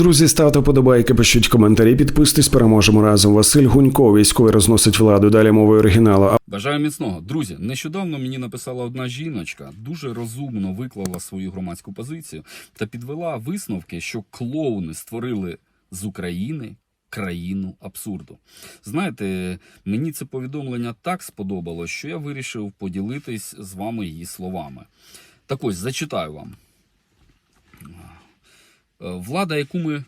Друзі, ставте подобайки, пишіть коментарі, підписуйтесь, переможемо разом. Василь Гунько, військовий розносить владу. Далі мовою оригіналу. Бажаю міцного. Друзі, нещодавно мені написала одна жіночка, дуже розумно виклала свою громадську позицію та підвела висновки, що клоуни створили з України країну абсурду. Знаєте, мені це повідомлення так сподобалось, що я вирішив поділитись з вами її словами. Так ось зачитаю вам. Е, Влада, яку ми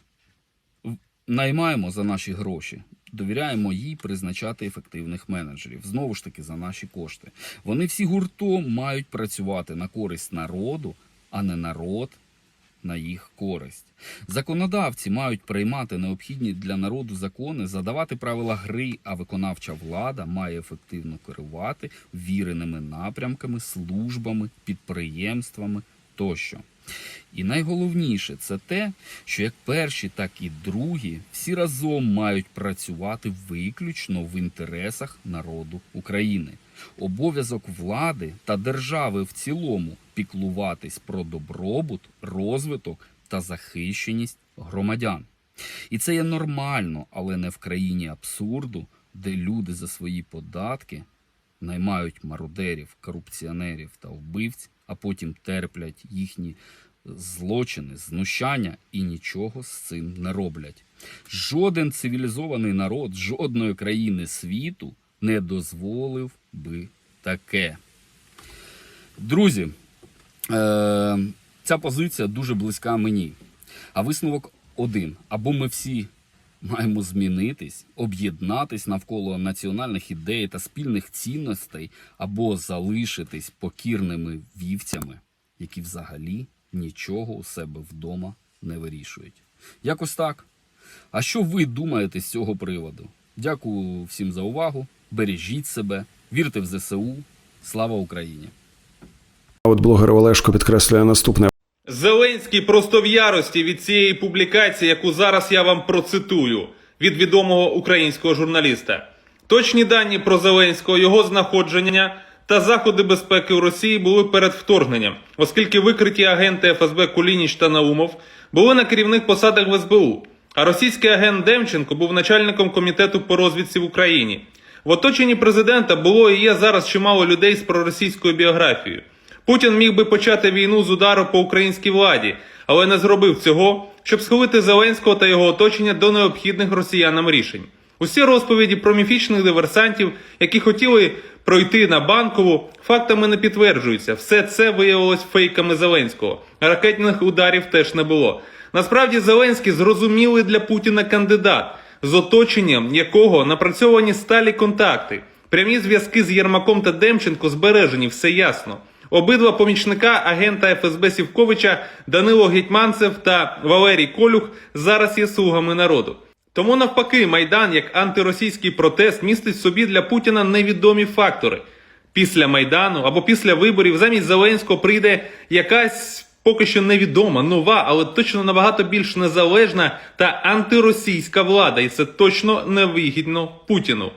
наймаємо за наші гроші, довіряємо їй призначати ефективних менеджерів. Знову ж таки, за наші кошти. Вони всі гуртом мають працювати на користь народу, а не народ на їх користь. Законодавці мають приймати необхідні для народу закони, задавати правила гри, а виконавча влада має ефективно керувати віреними напрямками, службами, підприємствами тощо. І найголовніше це те, що як перші, так і другі всі разом мають працювати виключно в інтересах народу України. Обов'язок влади та держави в цілому піклуватись про добробут, розвиток та захищеність громадян. І це є нормально, але не в країні абсурду, де люди за свої податки наймають мародерів, корупціонерів та вбивць, а потім терплять їхні злочини, знущання і нічого з цим не роблять. Жоден цивілізований народ жодної країни світу не дозволив би таке. Друзі, е- ця позиція дуже близька мені. А висновок один: або ми всі маємо змінитись, об'єднатись навколо національних ідей та спільних цінностей, або залишитись покірними вівцями, які взагалі нічого у себе вдома не вирішують. Якось так. А що ви думаєте з цього приводу? Дякую всім за увагу. Бережіть себе, вірте в ЗСУ. Слава Україні! А от блогер Олешко підкреслює наступне. Зеленський просто в ярості від цієї публікації, яку зараз я вам процитую від відомого українського журналіста. Точні дані про Зеленського, його знаходження та заходи безпеки у Росії були перед вторгненням, оскільки викриті агенти ФСБ Кулініч та Наумов були на керівних посадах в СБУ. А російський агент Демченко був начальником комітету по розвідці в Україні. В оточенні президента було і є зараз чимало людей з проросійською біографією. Путін міг би почати війну з удару по українській владі, але не зробив цього, щоб схилити Зеленського та його оточення до необхідних росіянам рішень. Усі розповіді про міфічних диверсантів, які хотіли пройти на банкову, фактами не підтверджуються. Все це виявилось фейками Зеленського. Ракетних ударів теж не було. Насправді Зеленський зрозумілий для Путіна кандидат, з оточенням якого напрацьовані сталі контакти. Прямі зв'язки з Єрмаком та Демченко збережені, все ясно. Обидва помічника агента ФСБ Сівковича Данило Гетьманцев та Валерій Колюх зараз є слугами народу. Тому навпаки, майдан як антиросійський протест містить собі для Путіна невідомі фактори. Після майдану або після виборів замість Зеленського прийде якась поки що невідома, нова, але точно набагато більш незалежна та антиросійська влада, і це точно невигідно Путіну.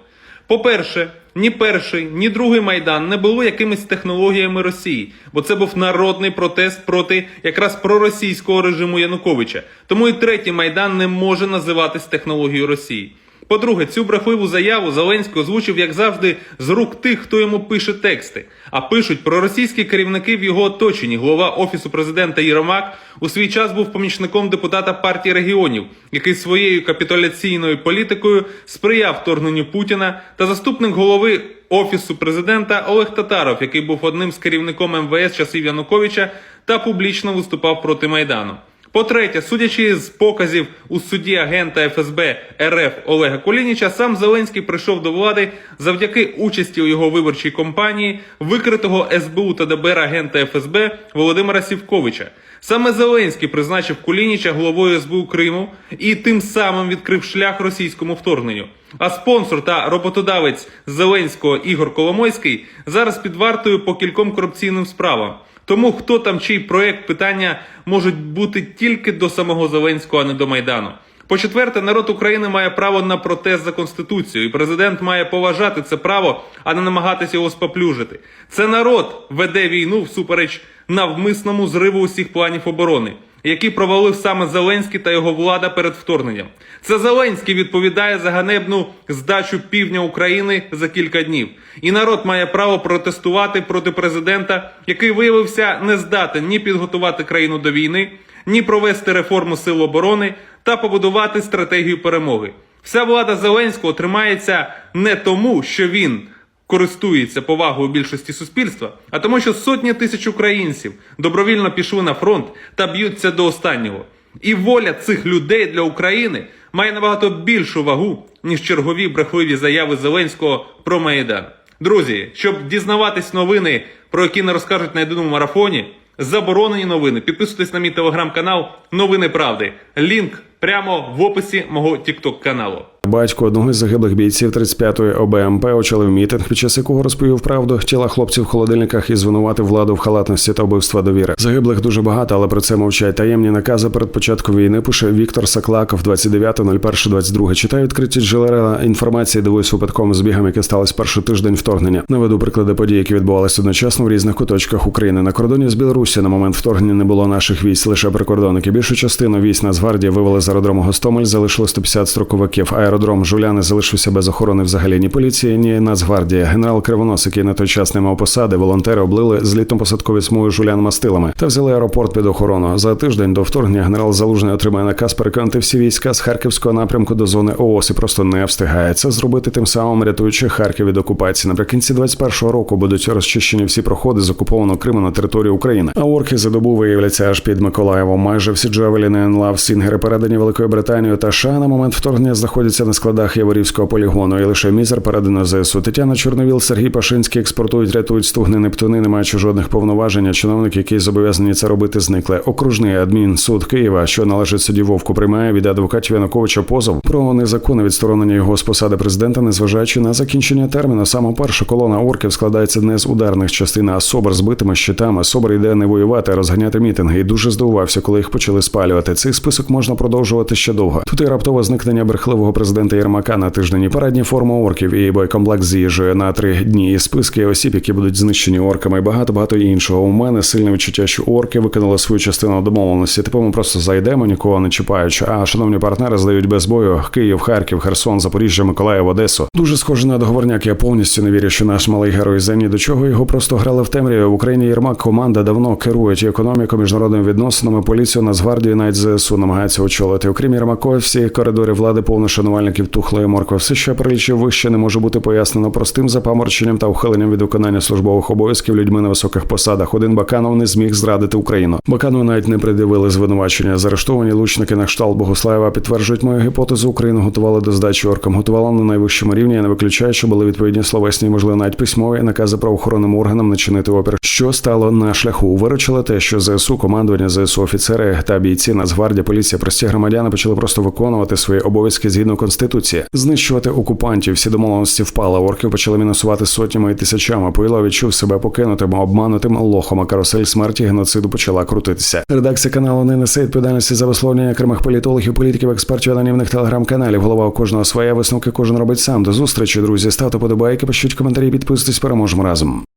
По-перше, ні перший, ні другий майдан не було якимись технологіями Росії, бо це був народний протест проти якраз проросійського режиму Януковича. Тому і третій майдан не може називатись технологією Росії. По-друге, цю брехливу заяву Зеленський озвучив, як завжди, з рук тих, хто йому пише тексти. А пишуть про російські керівники в його оточенні. Голова офісу президента Єрмак у свій час був помічником депутата партії регіонів, який своєю капітуляційною політикою сприяв вторгненню Путіна, та заступник голови офісу президента Олег Татаров, який був одним з керівником МВС часів Януковича та публічно виступав проти майдану. По-третє, судячи з показів у суді агента ФСБ РФ Олега Колініча, сам Зеленський прийшов до влади завдяки участі у його виборчій кампанії викритого СБУ та ДБР агента ФСБ Володимира Сівковича. Саме Зеленський призначив Кулініча головою СБУ Криму і тим самим відкрив шлях російському вторгненню. А спонсор та роботодавець Зеленського Ігор Коломойський зараз під вартою по кільком корупційним справам. Тому хто там чий проект питання можуть бути тільки до самого Зеленського, а не до Майдану. По-четверте, народ України має право на протест за конституцією, і президент має поважати це право, а не намагатися його споплюжити. Це народ веде війну всупереч навмисному зриву усіх планів оборони. Які провалив саме Зеленський та його влада перед вторгненням. Це Зеленський відповідає за ганебну здачу півдня України за кілька днів. І народ має право протестувати проти президента, який виявився не здатен ні підготувати країну до війни, ні провести реформу сил оборони та побудувати стратегію перемоги. Вся влада Зеленського тримається не тому, що він користується повагою більшості суспільства, а тому, що сотні тисяч українців добровільно пішли на фронт та б'ються до останнього. І воля цих людей для України має набагато більшу вагу, ніж чергові брехливі заяви Зеленського про Майдан. Друзі, щоб дізнаватись новини, про які не розкажуть на єдиному марафоні, заборонені новини, підписуйтесь на мій телеграм-канал Новини Правди. Лінк прямо в описі мого тікток каналу. Батько одного з загиблих бійців 35-ї ОБМП очолив мітинг, під час якого розповів правду тіла хлопців в холодильниках і звинуватив владу в халатності та вбивства довіри. Загиблих дуже багато, але про це мовчать таємні накази перед початком війни. Пише Віктор Саклаков, 29.01.22. Читаю відкриті джерела інформації. Дивуюсь випадковим збігам, які сталися перший тиждень вторгнення. Наведу приклади подій, які відбувалися одночасно в різних куточках України. На кордоні з Білорусі на момент вторгнення не було наших військ, лише прикордонники. Більшу частину військ Нацгвардії вивели з аеродрому Гостомель, залишило 150 строковиків. Аеродром Жуляни залишився без охорони взагалі ні поліції, ні Нацгвардії. Генерал Кривонос, який на той час не мав посади, волонтери облили з літом посадкові смуги жулян мастилами та взяли аеропорт під охорону. За тиждень до вторгнення генерал Залужний отримає наказ перекинути всі війська з харківського напрямку до зони ООС і просто не встигає це зробити тим самим рятуючи Харків від окупації. Наприкінці 21-го року будуть розчищені всі проходи з окупованого Криму на територію України. А орки за добу виявляться аж під Миколаєвом. Майже всі джавеліни Енлав Сінгери передані Великою Британією та США на момент вторгнення знаходяться на складах Яворівського полігону. І лише мізер передано ЗСУ. Тетяна Чорновіл, Сергій Пашинський експортують, рятують стугни Нептуни, не маючи жодних повноважень. а Чиновник, який зобов'язані це робити, зникли. Окружний адмінсуд Києва, що належить суді Вовку, приймає від адвокатів Януковича позов про незаконне відсторонення його з посади президента, незважаючи на закінчення терміну. Саме перша колона орків складається не з ударних частин, а собор з битими щитами. Собор йде не воювати, а розганяти мітинги. І дуже здивувався, коли їх почали спалювати. Цей список можна продовжувати ще довго. Тут і раптове зникнення брехливого президента Єрмака на тиждень, парадні форми орків, і бойкомплект з їжею на три дні, і списки осіб, які будуть знищені орками, багато багато іншого. У мене сильне відчуття, що орки виконали свою частину домовленості. Типу ми просто зайдемо, нікого не чіпаючи. А шановні партнери здають без бою Київ, Харків, Херсон, Запоріжжя, Миколаїв, Одесу. Дуже схоже на договорняк. Я повністю не вірю, що наш малий герой ні до чого його просто грали в темряві. В Україні Єрмак команда давно керують і економікою, міжнародними відносинами, поліцію, Нацгвардію, навіть ЗСУ намагається очолити. Окрім Єрмакова, всі коридори влади повно шанувальників тухлої моркви. Все, що я перелічив вище, не може бути пояснено простим запаморченням та ухиленням від виконання службових обов'язків людьми на високих посадах. Один Баканов не зміг зрадити Україну. Баканову навіть не придивили звинувачення. Заарештовані лучники на кшталт Богослаєва підтверджують мою гіпотезу. Україну готували до здачі оркам. Готували на найвищому рівні. Я не виключаю, що були відповідні словесні, можливо, навіть письмові накази правоохоронним органам не чинити опір. Що стало на шляху? Виручили те, що ЗСУ, командування ЗСУ, офіцери та бійці Нацгвардія, поліція, прості громадяни почали просто виконувати свої обов'язки згідно конституції, знищувати окупантів. Всі домовленості впали. Орків почали мінусувати сотнями і тисячами. Поїло відчув себе покинутим, обманутим лохом. А карусель смерті геноциду почала крутитися. Редакція каналу не несе відповідальності за висловлення окремих політологів, політиків, експертів, анонімних телеграм-каналів. Голова у кожного своя висновки кожен робить сам. До зустрічі, друзі. Ставте подобайки, пишіть коментарі, підписуйтесь. Переможемо разом.